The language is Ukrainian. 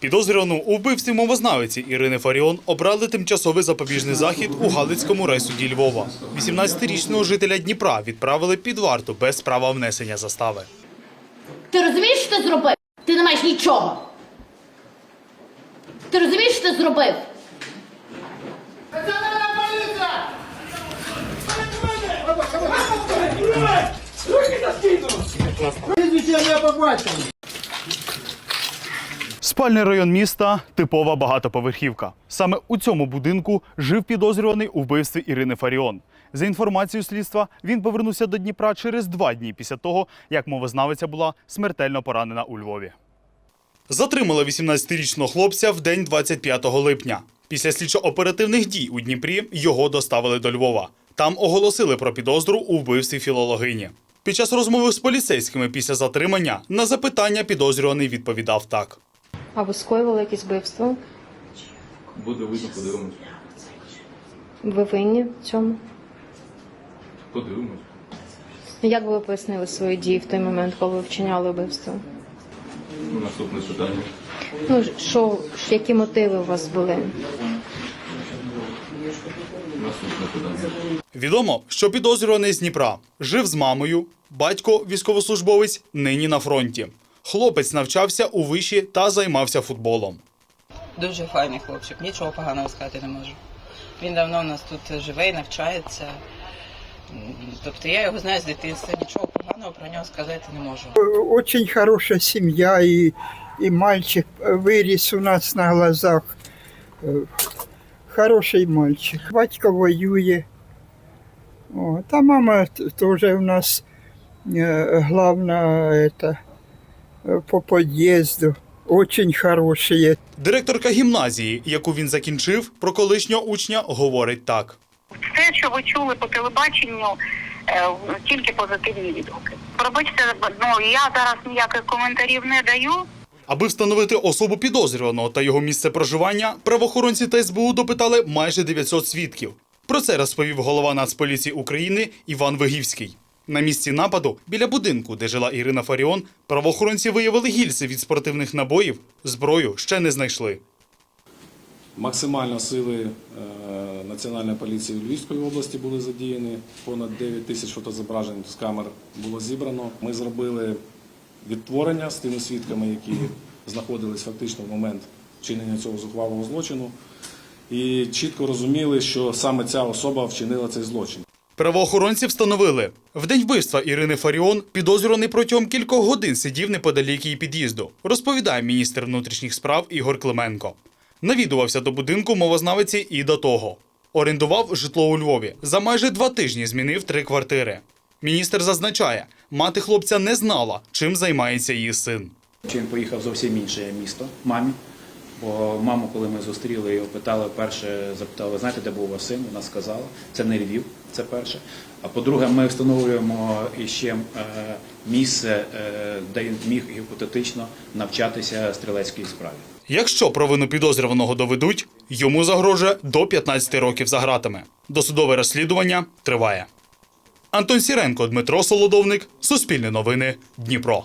Підозрювану у вбивстві мовознавиці Ірини Фаріон обрали тимчасовий запобіжний захід у Галицькому райсуді Львова. 18-річного жителя Дніпра відправили під варту без права внесення застави. Ти розумієш, що ти зробив? Ти не маєш нічого. Ти розумієш, що ти зробив? Спальний район міста типова багатоповерхівка. Саме у цьому будинку жив підозрюваний у вбивстві Ірини Фаріон. За інформацією слідства, він повернувся до Дніпра через два дні після того, як мовознавиця була смертельно поранена у Львові. Затримали 18-річного хлопця в день 25 липня. Після слідчо-оперативних дій у Дніпрі його доставили до Львова. Там оголосили про підозру у вбивстві філологині. Під час розмови з поліцейськими після затримання на запитання підозрюваний відповідав так. А ви скоювали якесь вбивство? Буде видно, подивимось. Ви винні в цьому? Подивимось. Як би ви пояснили свої дії в той момент, коли ви вчиняли вбивство? Ну, Наступне питання. Ну що, які мотиви у вас були? Наступне питання. Відомо, що підозрюваний з Дніпра жив з мамою, батько військовослужбовець нині на фронті. Хлопець навчався у виші та займався футболом. Дуже файний хлопчик, нічого поганого сказати не можу. Він давно у нас тут живе і навчається. Тобто я його знаю з дитинства, нічого поганого про нього сказати не можу. очень хорошая семья, и, и мальчик вырос у нас на глазах Э, Хороший мальчик. Батько воює. От. А мама т- тоже у нас э, главная это, э, по подъезду. Очень хорошие. Директорка гімназії, яку він закінчив, про колишнього учня говорить так. все, що ви чули по телебаченню, е, тільки позитивні відгуки. Пробачте, ну я зараз ніяких коментарів не даю. Аби встановити особу підозрюваного та його місце проживання, правоохоронці та СБУ допитали майже 900 свідків. Про це розповів голова Нацполіції України Іван Вигівський. На місці нападу біля будинку, де жила Ірина Фаріон, правоохоронці виявили гільзи від спортивних набоїв. Зброю ще не знайшли. Максимально сили е, Національної поліції Львівської області були задіяні. Понад 9 тисяч фотозображень з камер було зібрано. Ми зробили відтворення з тими свідками, які знаходились фактично в момент вчинення цього зухвалого злочину, і чітко розуміли, що саме ця особа вчинила цей злочин. Правоохоронці встановили, в день вбивства Ірини Фаріон підозрюваний протягом кількох годин сидів неподалік її під'їзду, розповідає міністр внутрішніх справ Ігор Клименко. Навідувався до будинку мовознавиці і до того. Орендував житло у Львові. За майже два тижні змінив три квартири. Міністр зазначає, мати хлопця не знала, чим займається її син. Чи він поїхав зовсім інше місто мамі. Бо маму, коли ми зустріли, його питали перше, запитали, ви знаєте, де був ваш син? Вона сказала, це не Львів, це перше. А по-друге, ми встановлюємо іще е, місце, е, де він міг гіпотетично навчатися стрілецькій справі. Якщо провину підозрюваного доведуть, йому загрожує до 15 років за ґратами. Досудове розслідування триває. Антон Сіренко, Дмитро Солодовник, Суспільне новини, Дніпро.